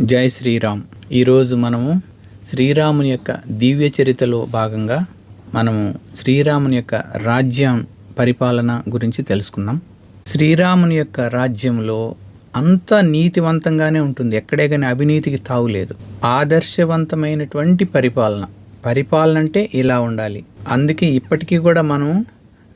జై శ్రీరామ్. ఈరోజు మనము శ్రీరాముని యొక్క దివ్య చరితలో భాగంగా మనము శ్రీరాముని యొక్క రాజ్యం పరిపాలన గురించి తెలుసుకున్నాం శ్రీరాముని యొక్క రాజ్యంలో అంత నీతివంతంగానే ఉంటుంది. ఎక్కడే కానీ అవినీతికి తావులేదు ఆదర్శవంతమైనటువంటి పరిపాలన. పరిపాలన అంటే ఇలా ఉండాలి. అందుకే ఇప్పటికీ కూడా మనం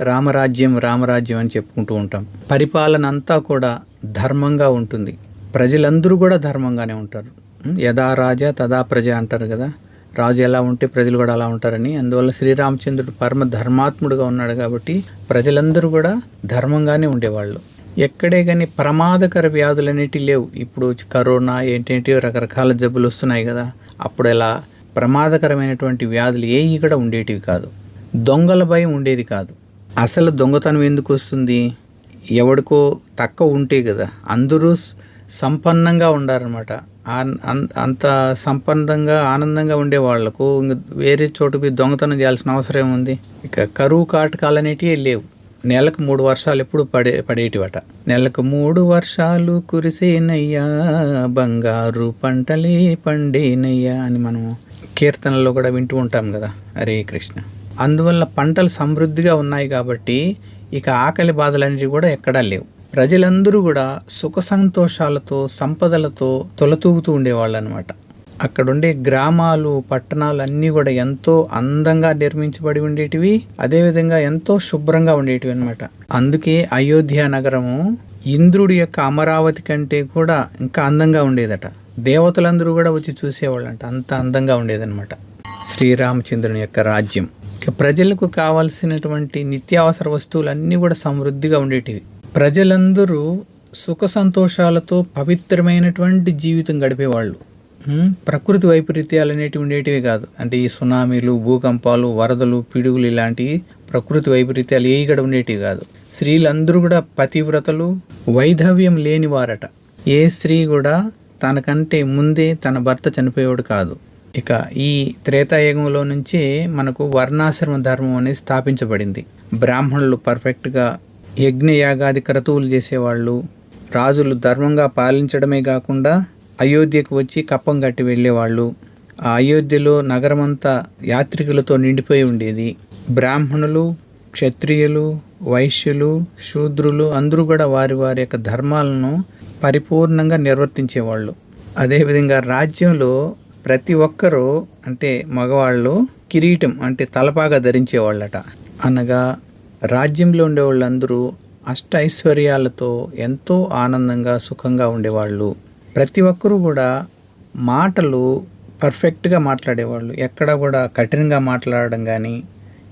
రామరాజ్యం రామరాజ్యం అని చెప్పుకుంటూ ఉంటాం. పరిపాలన అంతా కూడా ధర్మంగా ఉంటుంది. ప్రజలందరూ కూడా ధర్మంగానే ఉంటారు. యథా రాజా తదా ప్రజ అంటారు కదా. రాజు ఎలా ఉంటే ప్రజలు కూడా అలా ఉంటారని. అందువల్ల శ్రీరామచంద్రుడు పరమ ధర్మాత్ముడుగా ఉన్నాడు కాబట్టి ప్రజలందరూ కూడా ధర్మంగానే ఉండేవాళ్ళు. ఎక్కడే కానీ ప్రమాదకర వ్యాధులనేటి లేవు. ఇప్పుడు కరోనా ఏంటేంటి రకరకాల జబ్బులు వస్తున్నాయి కదా. అప్పుడు ఎలా? ప్రమాదకరమైనటువంటి వ్యాధులు ఏవి కూడా ఉండేటివి కాదు. దొంగల భయం ఉండేది కాదు. అసలు దొంగతనం ఎందుకు వస్తుంది? ఎవడికో తక్కువ ఉంటే కదా. అందరూ సంపన్నంగా ఉండారనమాట అంత సంపన్నంగా ఆనందంగా ఉండే వాళ్ళకు వేరే చోటు దొంగతనం చేయాల్సిన అవసరం ఏముంది? ఇక కరువు కాటకాలు అనేటివి లేవు. నెలకు మూడు వర్షాలు ఎప్పుడు పడే పడేటివట. నెలకు మూడు వర్షాలు కురిసేనయ్యా బంగారు పంటలే పండేనయ్యా అని మనం కీర్తనలో కూడా వింటూ ఉంటాం కదా హరే కృష్ణ. అందువల్ల పంటలు సమృద్ధిగా ఉన్నాయి కాబట్టి ఇక ఆకలి బాధలనేవి కూడా ఎక్కడా లేవు. ప్రజలందరూ కూడా సుఖ సంతోషాలతో సంపదలతో తొలతూగుతూ ఉండేవాళ్ళు అనమాట అక్కడుండే గ్రామాలు పట్టణాలు అన్నీ కూడా ఎంతో అందంగా నిర్మించబడి ఉండేటివి అదేవిధంగా ఎంతో శుభ్రంగా ఉండేటివి అనమాట అందుకే అయోధ్య నగరము ఇంద్రుడి యొక్క అమరావతి కంటే కూడా ఇంకా అందంగా ఉండేదట. దేవతలందరూ కూడా వచ్చి చూసేవాళ్ళంట. అంత అందంగా ఉండేదన్నమాట. శ్రీరామచంద్రుని యొక్క రాజ్యం. ఇక ప్రజలకు కావాల్సినటువంటి నిత్యావసర వస్తువులన్నీ కూడా సమృద్ధిగా ఉండేటివి. ప్రజలందరూ సుఖ సంతోషాలతో పవిత్రమైనటువంటి జీవితం గడిపేవాళ్ళు. ప్రకృతి వైపరీత్యాలు అనేటివి ఉండేటివి కాదు. అంటే ఈ సునామీలు భూకంపాలు వరదలు పిడుగులు ఇలాంటివి ప్రకృతి వైపరీత్యాలు ఏ ఇక్కడ ఉండేటివి కాదు. స్త్రీలందరూ కూడా పతివ్రతలు వైధవ్యం లేనివారట. ఏ స్త్రీ కూడా తనకంటే ముందే తన భర్త చనిపోయేవాడు కాదు. ఇక ఈ త్రేతాయుగంలో నుంచే మనకు వర్ణాశ్రమ ధర్మం అనేది స్థాపించబడింది. బ్రాహ్మణులు పర్ఫెక్ట్గా యజ్ఞయాగాది క్రతువులు చేసేవాళ్ళు. రాజులు ధర్మంగా పాలించడమే కాకుండా అయోధ్యకు వచ్చి కప్పం కట్టి వెళ్ళేవాళ్ళు. ఆ అయోధ్యలో నగరమంతా యాత్రికులతో నిండిపోయి ఉండేది. బ్రాహ్మణులు క్షత్రియులు వైశ్యులు శూద్రులు అందరూ కూడా వారి వారి యొక్క ధర్మాలను పరిపూర్ణంగా నిర్వర్తించేవాళ్ళు. అదేవిధంగా రాజ్యంలో ప్రతి ఒక్కరూ అంటే మగవాళ్ళు కిరీటం అంటే తలపాగా ధరించేవాళ్ళట. అనగా రాజ్యంలో ఉండే వాళ్ళందరూ అష్ట ఐశ్వర్యాలతో ఎంతో ఆనందంగా సుఖంగా ఉండేవాళ్ళు. ప్రతి ఒక్కరూ కూడా మాటలు పర్ఫెక్ట్గా మాట్లాడేవాళ్ళు. ఎక్కడ కూడా కఠినంగా మాట్లాడడం కానీ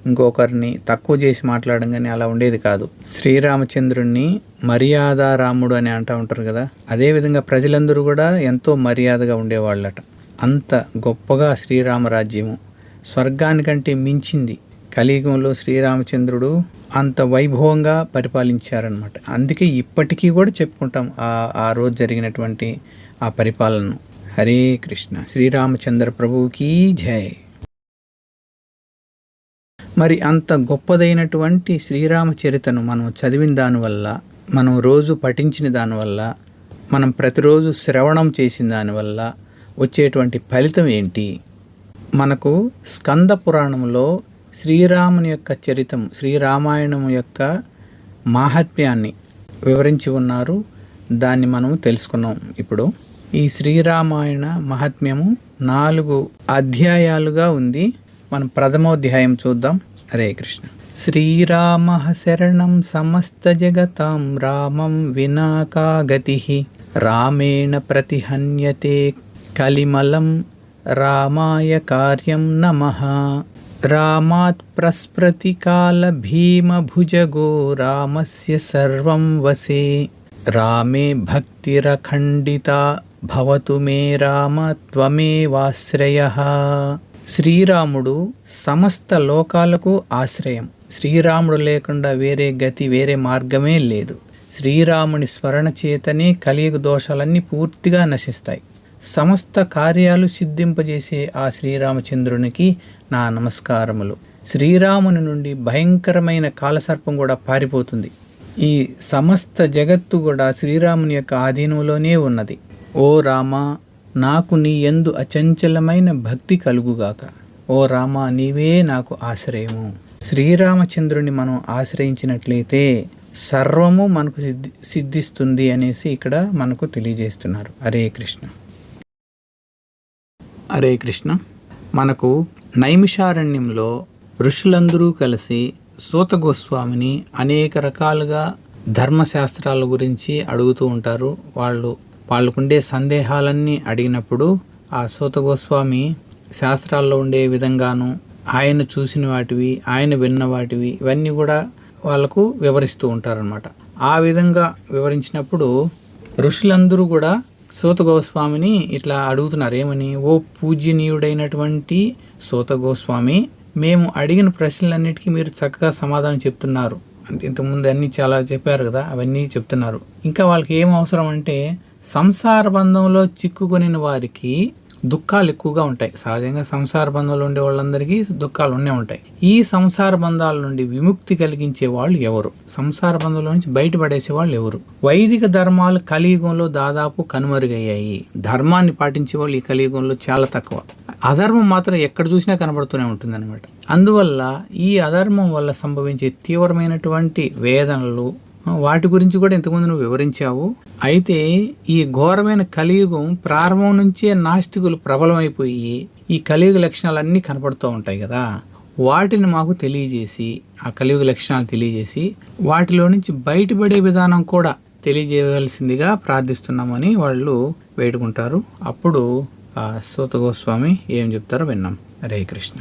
ఇంకొకరిని తక్కువ చేసి మాట్లాడడం కానీ అలా ఉండేది కాదు. శ్రీరామచంద్రుణ్ణి మర్యాద రాముడు అని అంటూ ఉంటారు కదా అదేవిధంగా ప్రజలందరూ కూడా ఎంతో మర్యాదగా ఉండేవాళ్ళట. అంత గొప్పగా శ్రీరామరాజ్యము స్వర్గానికంటే మించింది. కలియుగంలో శ్రీరామచంద్రుడు అంత వైభవంగా పరిపాలించారనమాట అందుకే ఇప్పటికీ కూడా చెప్పుకుంటాం ఆ ఆ రోజు జరిగినటువంటి ఆ పరిపాలనను. హరే కృష్ణ. శ్రీరామచంద్ర ప్రభువుకి జై. మరి అంత గొప్పదైనటువంటి శ్రీరామచరితను మనం చదివిన దానివల్ల మనం రోజు పఠించిన దానివల్ల మనం ప్రతిరోజు శ్రవణం చేసిన దానివల్ల వచ్చేటువంటి ఫలితం ఏంటి? మనకు స్కంద పురాణంలో శ్రీరాముని యొక్క చరితం శ్రీరామాయణం యొక్క మాహత్మ్యాన్ని వివరించి ఉన్నారు. దాన్ని మనము తెలుసుకున్నాం ఇప్పుడు. ఈ శ్రీరామాయణ మహాత్మ్యము నాలుగు అధ్యాయాలుగా ఉంది. మనం ప్రథమోధ్యాయం చూద్దాం. హరే కృష్ణ. శ్రీరామ శరణం సమస్త జగతాం రామం వినాకా గతి రామేణ ప్రతిహన్యతే. కలిమలం రామాయ కార్యం నమః. రామాత్ ప్రస్ఫృతి భీమభుజగో రామస్య సర్వం వసే రామే భక్తిరఖండిత భవతు మే రామ త్వమేవాశ్రయ శ్రీరాముడు సమస్త లోకాలకు ఆశ్రయం। శ్రీరాముడు లేకుండా వేరే గతి వేరే మార్గమే లేదు। శ్రీరాముని స్మరణ చేతనే కలియుగ దోషాలన్నీ పూర్తిగా నశిస్తాయి। సమస్త కార్యాలు సిద్ధింపజేసే ఆ శ్రీరామచంద్రునికి నా నమస్కారములు. శ్రీరాముని నుండి భయంకరమైన కాలసర్పం కూడా పారిపోతుంది. ఈ సమస్త జగత్తు కూడా శ్రీరాముని యొక్క ఆధీనంలోనే ఉన్నది. ఓ రామ నాకు నీ ఎందు అచంచలమైన భక్తి కలుగుగాక. ఓ రామ నీవే నాకు ఆశ్రయము. శ్రీరామచంద్రుని మనం ఆశ్రయించినట్లయితే సర్వము మనకు సిద్ధి సిద్ధిస్తుంది అనేసి ఇక్కడ మనకు తెలియజేస్తున్నారు. హరే కృష్ణ. హరే కృష్ణ. మనకు నైమిషారణ్యంలో ఋషులందరూ కలిసి సూత గోస్వామిని అనేక రకాలుగా ధర్మశాస్త్రాల గురించి అడుగుతూ ఉంటారు. వాళ్ళు వాళ్ళకుండే సందేహాలన్నీ అడిగినప్పుడు ఆ సూత గోస్వామి శాస్త్రాల్లో ఉండే విధంగాను ఆయన చూసిన వాటివి ఆయన విన్న వాటివి ఇవన్నీ కూడా వాళ్ళకు వివరిస్తూ ఉంటారనమాట ఆ విధంగా వివరించినప్పుడు ఋషులందరూ కూడా సూత గోస్వామిని ఇట్లా అడుగుతున్నారు. ఏమని? ఓ పూజ్యనీయుడైనటువంటి సూత గోస్వామి మేము అడిగిన ప్రశ్నలన్నిటికీ మీరు చక్కగా సమాధానం చెప్తున్నారు. అంటే ఇంతకుముందు అన్నీ చాలా చెప్పారు కదా అవన్నీ చెప్తున్నారు. ఇంకా వాళ్ళకి ఏం అవసరం అంటే సంసార బంధంలో చిక్కుకొనిన వారికి దుఃఖాలు ఎక్కువగా ఉంటాయి. సహజంగా సంసార బంధంలో ఉండే వాళ్ళందరికీ దుఃఖాలు ఉండే ఉంటాయి. ఈ సంసార బంధాల నుండి విముక్తి కలిగించే వాళ్ళు ఎవరు? సంసార బంధంలో నుంచి బయటపడేసే వాళ్ళు ఎవరు? వైదిక ధర్మాలు కలియుగంలో దాదాపు కనుమరుగయ్యాయి. ధర్మాన్ని పాటించే వాళ్ళు ఈ కలియుగంలో చాలా తక్కువ. అధర్మం మాత్రం ఎక్కడ చూసినా కనబడుతూనే ఉంటుంది అనమాట అందువల్ల ఈ అధర్మం వల్ల సంభవించే తీవ్రమైనటువంటి వేదనలు వాటి గురించి కూడా ఇంతకుముందు నువ్వు వివరించావు. అయితే ఈ ఘోరమైన కలియుగం ప్రారంభం నుంచే నాస్తికులు ప్రబలమైపోయి ఈ కలియుగ లక్షణాలన్నీ కనపడుతూ ఉంటాయి కదా. వాటిని మాకు తెలియజేసి ఆ కలియుగ లక్షణాలు తెలియజేసి వాటిలో నుంచి బయటపడే విధానం కూడా తెలియజేయవలసిందిగా ప్రార్థిస్తున్నామని వాళ్ళు వేడుకుంటారు. అప్పుడు సూత గోస్వామి ఏం చెప్తారో విన్నాం. హరే కృష్ణ.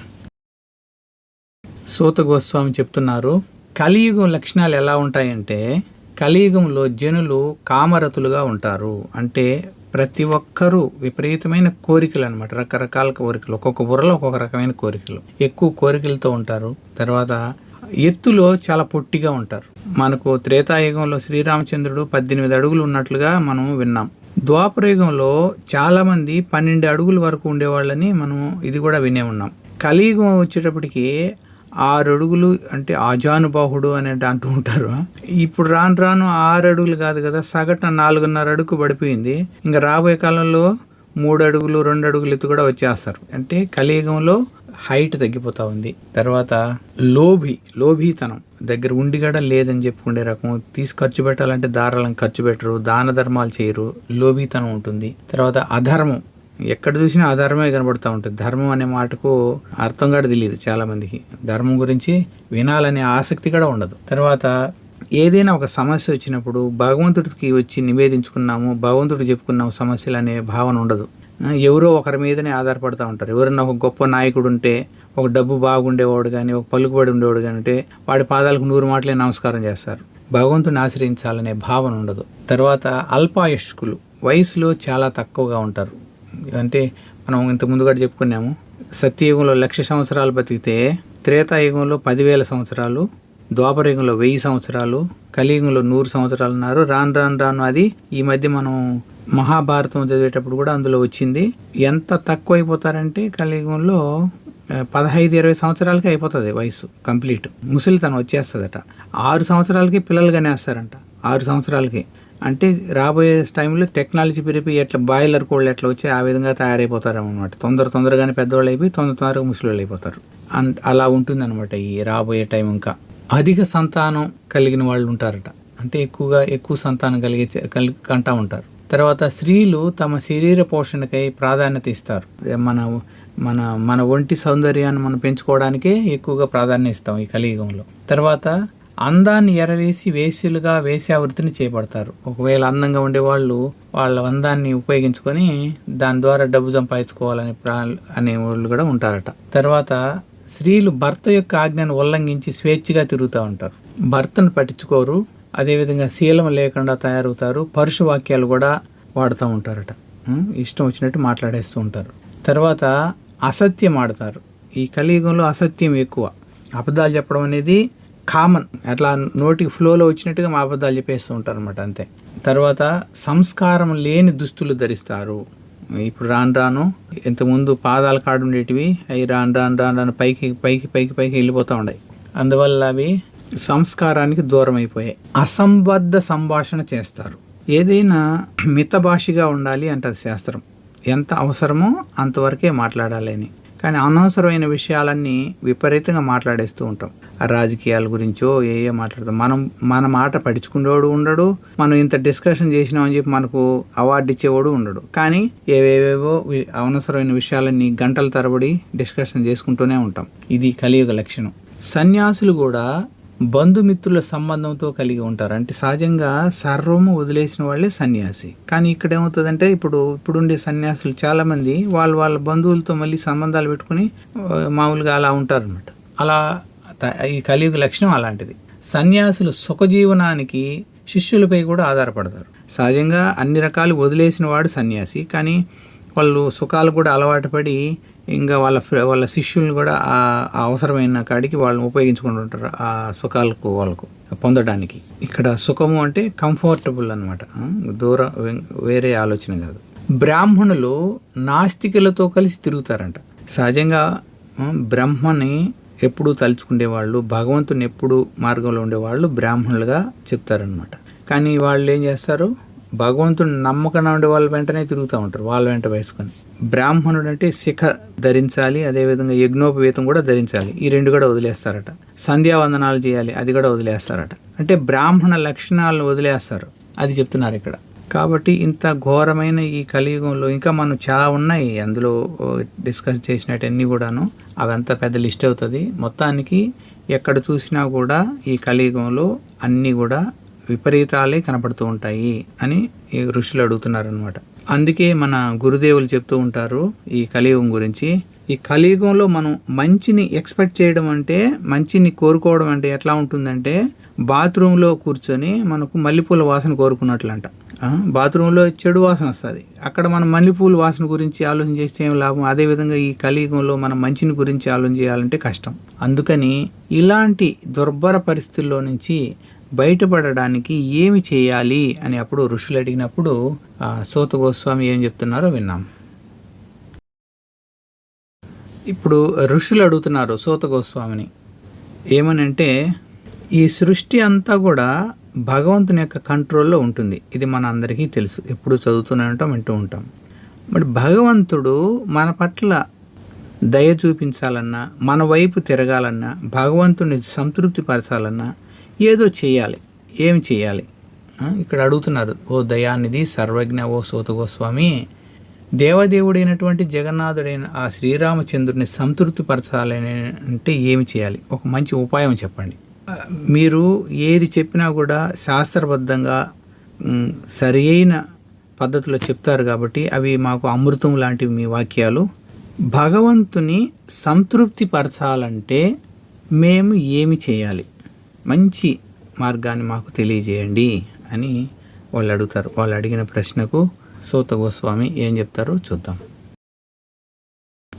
సూత గోస్వామి చెప్తున్నారు కలియుగం లక్షణాలు ఎలా ఉంటాయంటే కలియుగంలో జనులు కామరతులుగా ఉంటారు. అంటే ప్రతి ఒక్కరూ విపరీతమైన కోరికలు అనమాట రకరకాల కోరికలు. ఒక్కొక్క బుర్రలో ఒక్కొక్క రకమైన కోరికలు. ఎక్కువ కోరికలతో ఉంటారు. తర్వాత ఎత్తులో చాలా పొట్టిగా ఉంటారు. మనకు త్రేతాయుగంలో శ్రీరామచంద్రుడు పద్దెనిమిది అడుగులు ఉన్నట్లుగా మనం విన్నాం. ద్వాపరయుగంలో చాలామంది పన్నెండు అడుగుల వరకు ఉండేవాళ్ళని మనం ఇది కూడా వినే ఉన్నాం. కలియుగం వచ్చేటప్పటికి ఆరు అడుగులు అంటే ఆజానుబాహుడు అని అంటూ ఉంటారు. ఇప్పుడు రాను రాను ఆరు అడుగులు కాదు కదా సగటున నాలుగున్నర అడుగు పడిపోయింది. ఇంకా రాబోయే కాలంలో మూడు అడుగులు రెండు అడుగులు ఎత్తు కూడా వచ్చేస్తారు. అంటే కలియుగంలో హైట్ తగ్గిపోతూ ఉంది. తర్వాత లోభి లోభీతనం. దగ్గర ఉండి కూడా లేదని చెప్పుకునే రకం. తీసి ఖర్చు పెట్టాలంటే దారాలను ఖర్చు పెట్టరు దాన ధర్మాలు చేయరు లోభీతనం ఉంటుంది. తర్వాత అధర్మం. ఎక్కడ చూసినా ఆధారమే కనబడుతూ ఉంటుంది. ధర్మం అనే మాటకు అర్థం కూడా తెలియదు చాలా మందికి. ధర్మం గురించి వినాలనే ఆసక్తి కూడా ఉండదు. తర్వాత ఏదైనా ఒక సమస్య వచ్చినప్పుడు భగవంతుడికి వచ్చి నివేదించుకున్నాము భగవంతుడు చెప్పుకున్నాము సమస్యలు అనే భావన ఉండదు. ఎవరో ఒకరి మీదనే ఆధారపడుతూ ఉంటారు. ఎవరైనా ఒక గొప్ప నాయకుడు ఉంటే ఒక డబ్బు బాగుండేవాడు కానీ ఒక పలుకుబడి ఉండేవాడు కానీ ఉంటే వాడి పాదాలకు నూరు మాటలే నమస్కారం చేస్తారు. భగవంతుని ఆశ్రయించాలనే భావన ఉండదు. తర్వాత అల్పాయుష్కులు వయసులో చాలా తక్కువగా ఉంటారు. అంటే మనం ఇంత కూడా చెప్పుకున్నాము సత్యయుగంలో లక్ష సంవత్సరాలు బతికితే త్రేతాయుగంలో పదివేల సంవత్సరాలు ద్వాపరయుగంలో వెయ్యి సంవత్సరాలు కలియుగంలో నూరు సంవత్సరాలు ఉన్నారు రాను రాను రాను అది ఈ మధ్య మనం మహాభారతం చదివేటప్పుడు కూడా అందులో వచ్చింది. ఎంత తక్కువ అయిపోతారంటే కలియుగంలో పదహైదు ఇరవై సంవత్సరాలకి అయిపోతుంది వయసు కంప్లీట్. ముసలితనం వచ్చేస్తుందట. ఆరు సంవత్సరాలకి పిల్లలు కనేస్తారంట. ఆరు సంవత్సరాలకి. అంటే రాబోయే టైంలో టెక్నాలజీ పెరిగి ఎట్లా బాయిలర్ కోళ్ళు ఎట్లా వచ్చి ఆ విధంగా తయారైపోతారు అనమాట తొందర తొందరగానే పెద్దవాళ్ళు అయిపోయి తొందర తొందరగా ముసలివాళ్ళు అయిపోతారు అంత అలా ఉంటుందన్నమాట ఈ రాబోయే టైం ఇంకా. అధిక సంతానం కలిగిన వాళ్ళు ఉంటారట. అంటే ఎక్కువగా ఎక్కువ సంతానం కలిగే కలిగి కంటా ఉంటారు. తర్వాత స్త్రీలు తమ శరీర పోషణకై ప్రాధాన్యత ఇస్తారు. మన మన మన ఒంటి సౌందర్యాన్ని మనం పెంచుకోవడానికే ఎక్కువగా ప్రాధాన్యత ఇస్తాం ఈ కలియుగంలో. తర్వాత అందాన్ని ఎరవేసి వేసిలుగా వేశ్యావృత్తిని చేపడతారు. ఒకవేళ అందంగా ఉండేవాళ్ళు వాళ్ళ అందాన్ని ఉపయోగించుకొని దాని ద్వారా డబ్బు సంపాదించుకోవాలని ప్రా అనే వాళ్ళు కూడా ఉంటారట. తర్వాత స్త్రీలు భర్త యొక్క ఆజ్ఞను ఉల్లంఘించి స్వేచ్ఛగా తిరుగుతూ ఉంటారు. భర్తను పట్టించుకోరు. అదేవిధంగా శీలం లేకుండా తయారవుతారు. పరుష వాక్యాలు కూడా వాడుతూ ఉంటారట. ఇష్టం వచ్చినట్టు మాట్లాడేస్తూ ఉంటారు. తర్వాత అసత్యం ఆడతారు. ఈ కలియుగంలో అసత్యం ఎక్కువ. అబద్ధాలు చెప్పడం అనేది కామన్ అట్లా నోటికి ఫ్లోలో వచ్చినట్టుగా మా అబద్ధాలు చెప్పేస్తూ ఉంటారు అనమాట అంతే. తర్వాత సంస్కారం లేని దుస్తులు ధరిస్తారు. ఇప్పుడు రాను రాను ఇంతకుముందు పాదాల కాడు ఉండేటివి అవి రాను రాను రాను రాను పైకి పైకి పైకి పైకి వెళ్ళిపోతూ ఉన్నాయి అందువల్ల అవి సంస్కారానికి దూరం అయిపోయాయి. అసంబద్ధ సంభాషణ చేస్తారు. ఏదైనా మిత భాషగా ఉండాలి అంటారు శాస్త్రం. ఎంత అవసరమో అంతవరకే మాట్లాడాలి అని. కానీ అనవసరమైన విషయాలన్నీ విపరీతంగా మాట్లాడేస్తూ ఉంటాం. ఆ రాజకీయాల గురించో ఏ ఏ మాట్లాడతాం. మనం మన మాట పడుచుకునేవాడు ఉండడు మనం ఇంత డిస్కషన్ చేసినామని చెప్పి మనకు అవార్డు ఇచ్చేవాడు ఉండడు. కానీ ఏవేవేవో అనవసరమైన విషయాలన్నీ గంటల తరబడి డిస్కషన్ చేసుకుంటూనే ఉంటాం. ఇది కలియుగ లక్షణం. సన్యాసులు కూడా బంధుమిత్రుల సంబంధంతో కలిగి ఉంటారు. అంటే సహజంగా సర్వము వదిలేసిన వాళ్ళే సన్యాసి. కానీ ఇక్కడ ఏమవుతుందంటే ఇప్పుడు ఇప్పుడుండే సన్యాసులు చాలామంది వాళ్ళు వాళ్ళ బంధువులతో మళ్ళీ సంబంధాలు పెట్టుకుని మామూలుగా అలా ఉంటారనమాట అలా ఈ కలియుగ లక్షణం అలాంటిది. సన్యాసులు సుఖజీవనానికి శిష్యులపై కూడా ఆధారపడతారు. సహజంగా అన్ని రకాలు వదిలేసిన వాడు సన్యాసి. కానీ వాళ్ళు సుఖాలు కూడా అలవాటు పడి ఇంకా వాళ్ళ వాళ్ళ శిష్యులు కూడా ఆ అవసరమైన కాడికి వాళ్ళని ఉపయోగించుకుంటుంటారు ఆ సుఖాలకు వాళ్ళకు పొందడానికి ఇక్కడ సుఖము అంటే కంఫర్టబుల్ అనమాట దూర వేరే ఆలోచన కాదు. బ్రాహ్మణులు నాస్తికులతో కలిసి తిరుగుతారంట. సహజంగా బ్రహ్మని ఎప్పుడూ తలుచుకునేవాళ్ళు భగవంతుని ఎప్పుడు మార్గంలో ఉండేవాళ్ళు బ్రాహ్మణులుగా చెప్తారనమాట కానీ వాళ్ళు ఏం చేస్తారు? భగవంతుడు నమ్మకం ఉండే వాళ్ళ వెంటనే తిరుగుతూ ఉంటారు వాళ్ళ వెంట వేసుకొని. బ్రాహ్మణుడు అంటే శిఖ ధరించాలి అదేవిధంగా యజ్ఞోపవేతం కూడా ధరించాలి. ఈ రెండు కూడా వదిలేస్తారట. సంధ్యావందనాలు చేయాలి అది కూడా వదిలేస్తారట. అంటే బ్రాహ్మణ లక్షణాలను వదిలేస్తారు అది చెప్తున్నారు ఇక్కడ. కాబట్టి ఇంత ఘోరమైన ఈ కలియుగంలో ఇంకా మనం చాలా ఉన్నాయి. అందులో డిస్కస్ చేసినట్టన్నీ కూడాను. అవంతా పెద్ద లిస్ట్ అవుతుంది. మొత్తానికి ఎక్కడ చూసినా కూడా ఈ కలియుగంలో అన్నీ కూడా విపరీతాలే కనపడుతూ ఉంటాయి అని ఈ ఋషులు అడుగుతున్నారనమాట అందుకే మన గురుదేవులు చెప్తూ ఉంటారు ఈ కలియుగం గురించి. ఈ కలియుగంలో మనం మంచిని ఎక్స్పెక్ట్ చేయడం అంటే మంచిని కోరుకోవడం అంటే ఎట్లా ఉంటుందంటే బాత్రూంలో కూర్చొని మనకు మల్లెపూల వాసన కోరుకున్నట్లంట. బాత్రూంలో చెడు వాసన వస్తుంది. అక్కడ మనం మల్లెపూల వాసన గురించి ఆలోచన చేస్తే ఏం లాభం? అదేవిధంగా ఈ కలియుగంలో మనం మంచిని గురించి ఆలోచన చేయాలంటే కష్టం. అందుకని ఇలాంటి దుర్భర పరిస్థితుల్లో నుంచి బయటపడడానికి ఏమి చేయాలి అని అప్పుడు ఋషులు అడిగినప్పుడు సోత గోస్వామి ఏం చెప్తున్నారో విన్నాం. ఇప్పుడు ఋషులు అడుగుతున్నారు సోత గోస్వామిని ఏమనంటే ఈ సృష్టి అంతా కూడా భగవంతుని యొక్క కంట్రోల్లో ఉంటుంది. ఇది మన అందరికీ తెలుసు. ఎప్పుడు చదువుతూనే ఉంటాం వింటూ ఉంటాం. మరి భగవంతుడు మన పట్ల దయ చూపించాలన్నా మన వైపు తిరగాలన్నా భగవంతుని సంతృప్తి పరచాలన్నా ఏదో చేయాలి. ఏమి చేయాలి? ఇక్కడ అడుగుతున్నారు. ఓ దయానిధి సర్వజ్ఞ ఓ సూత గోస్వామి దేవదేవుడైనటువంటి జగన్నాథుడైన ఆ శ్రీరామచంద్రుని సంతృప్తి పరచాలని అంటే ఏమి చేయాలి? ఒక మంచి ఉపాయం చెప్పండి. మీరు ఏది చెప్పినా కూడా శాస్త్రబద్ధంగా సరి అయిన పద్ధతిలో చెప్తారు కాబట్టి అవి మాకు అమృతం లాంటివి మీ వాక్యాలు. భగవంతుని సంతృప్తి పరచాలంటే మేము ఏమి చేయాలి? మంచి మార్గాన్ని మాకు తెలియజేయండి అని వాళ్ళు అడుగుతారు. వాళ్ళు అడిగిన ప్రశ్నకు సూత గోస్వామి ఏం చెప్తారో చూద్దాం.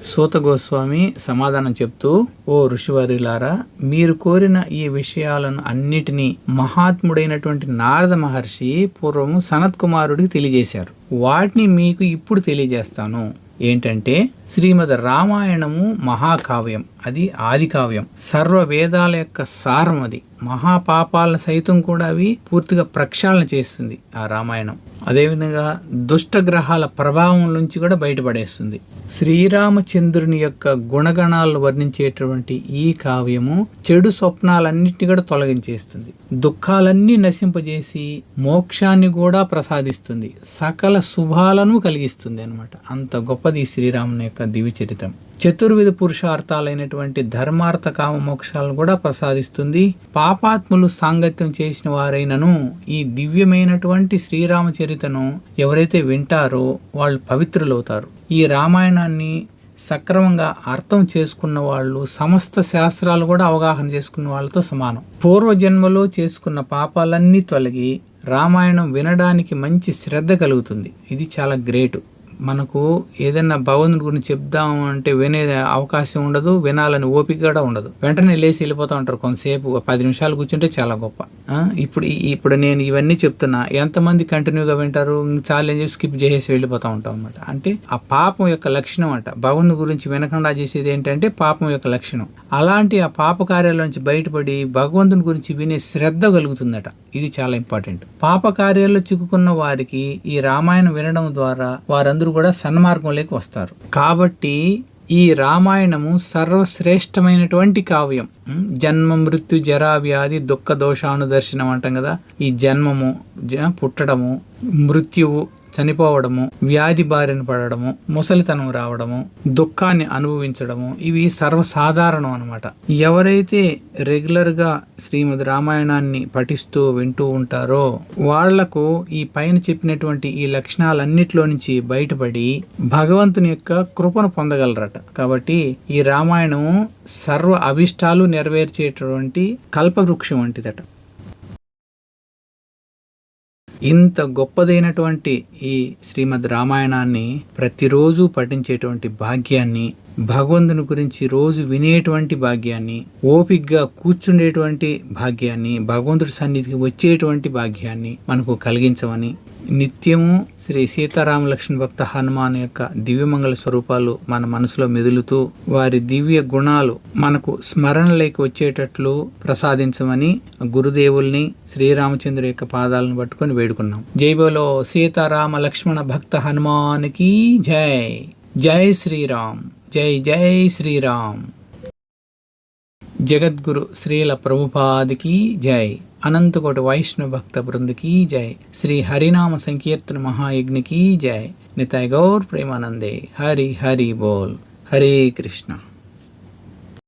సూత గోస్వామి సమాధానం చెప్తూ ఓ ఋషివారిలారా మీరు కోరిన ఈ విషయాలను అన్నిటినీ మహాత్ముడైనటువంటి నారద మహర్షి పూర్వము సనత్ కుమారుడికి తెలియజేశారు. వాటిని మీకు ఇప్పుడు తెలియజేస్తాను. ఏంటంటే శ్రీమద్ రామాయణము మహాకావ్యం. అది ఆది కావ్యం. సర్వ వేదాల యొక్క సారం అది. మహాపాపాలను సైతం కూడా అవి పూర్తిగా ప్రక్షాళన చేస్తుంది ఆ రామాయణం. అదేవిధంగా దుష్టగ్రహాల ప్రభావం నుంచి కూడా బయటపడేస్తుంది. శ్రీరామచంద్రుని యొక్క గుణగణాలు వర్ణించేటువంటి ఈ కావ్యము చెడు స్వప్నాలన్నింటినీ కూడా తొలగించేస్తుంది. దుఃఖాలన్నీ నశింపజేసి మోక్షాన్ని కూడా ప్రసాదిస్తుంది. సకల శుభాలను కలిగిస్తుంది అనమాట అంత గొప్పది శ్రీరాముని యొక్క దివ్య చరిత్రం. చతుర్విధ పురుషార్థాలైనటువంటి ధర్మార్థ కామ మోక్షాలను కూడా ప్రసాదిస్తుంది. పాపాత్ములు సాంగత్యం చేసిన వారైనను ఈ దివ్యమైనటువంటి శ్రీరామచరితను ఎవరైతే వింటారో వాళ్ళు పవిత్రులవుతారు. ఈ రామాయణాన్ని సక్రమంగా అర్థం చేసుకున్న వాళ్ళు సమస్త శాస్త్రాలు కూడా అవగాహన చేసుకున్న వాళ్ళతో సమానం. పూర్వజన్మలో చేసుకున్న పాపాలన్నీ తొలగి రామాయణం వినడానికి మంచి శ్రద్ధ కలుగుతుంది. ఇది చాలా గ్రేటు. మనకు ఏదైనా భగవంతుని గురించి చెప్దాం అంటే వినే అవకాశం ఉండదు వినాలని ఓపిక కూడా ఉండదు. వెంటనే లేచి వెళ్ళిపోతూ ఉంటారు కొంతసేపు పది నిమిషాలు కూర్చుంటే చాలా గొప్ప. ఇప్పుడు ఈ- ఇప్పుడు నేను ఇవన్నీ చెప్తున్నా ఎంతమంది కంటిన్యూగా వింటారు? చాలా చెప్పి స్కిప్ చేసేసి వెళ్ళిపోతూ ఉంటాం అనమాట అంటే ఆ పాపం యొక్క లక్షణం అంట. భగవంతుని గురించి వినకుండా చేసేది ఏంటంటే పాపం యొక్క లక్షణం. అలాంటి ఆ పాప కార్యాల నుంచి బయటపడి భగవంతుని గురించి వినే శ్రద్ధ కలుగుతుందట. ఇది చాలా ఇంపార్టెంట్. పాప కార్యాల్లో చిక్కుకున్న వారికి ఈ రామాయణం వినడం ద్వారా వారందరూ కూడా సన్మార్గంలోకి వస్తారు. కాబట్టి ఈ రామాయణము సర్వశ్రేష్టమైనటువంటి కావ్యం. జన్మ మృత్యు జరా వ్యాధి దుఃఖ దోషాను దర్శనం అంటాం కదా. ఈ జన్మము జ- పుట్టడము మృత్యువు చనిపోవడము వ్యాధి బారిన పడడము ముసలితనం రావడము దుఃఖాన్ని అనుభవించడము ఇవి సర్వసాధారణం అనమాట ఎవరైతే రెగ్యులర్గా శ్రీమద్ రామాయణాన్ని పఠిస్తూ వింటూ ఉంటారో వాళ్ళకు ఈ పైన చెప్పినటువంటి ఈ లక్షణాలన్నిటిలో నుంచి బయటపడి భగవంతుని యొక్క కృపను పొందగలరట. కాబట్టి ఈ రామాయణము సర్వ అభిష్టాలు నెరవేర్చేటటువంటి కల్పవృక్షం వంటిదట. ఇంత గొప్పదైనటువంటి ఈ శ్రీమద్ రామాయణాన్ని ప్రతిరోజు పఠించేటువంటి భాగ్యాన్ని భగవంతుని గురించి రోజు వినేటువంటి భాగ్యాన్ని ఓపిగ్గా కూర్చుండేటువంటి భాగ్యాన్ని భగవంతుడి సన్నిధికి వచ్చేటువంటి భాగ్యాన్ని మనకు కలిగించమని నిత్యము శ్రీ సీతారామ లక్ష్మణ భక్త హనుమాన్ యొక్క దివ్యమంగళ స్వరూపాలు మన మనసులో మెదులుతూ వారి దివ్య గుణాలు మనకు స్మరణలోకి వచ్చేటట్లు ప్రసాదించమని గురుదేవుల్ని శ్రీరామచంద్ర యొక్క పాదాలను పట్టుకొని వేడుకున్నాం. జైబోలో సీతారామ లక్ష్మణ భక్త హనుమానికి జై. జై శ్రీరామ్. జై జై శ్రీరామ్. జగద్గురు శ్రీల ప్రభుపాదికి జై. అనంతకోటి వైష్ణవ భక్త బృందకి జై. శ్రీ హరినామ సంకీర్తన మహాయజ్ఞకి జై. నితాయ్ గౌర్ ప్రేమానందే. హరి హరి బోల్. హరే కృష్ణ.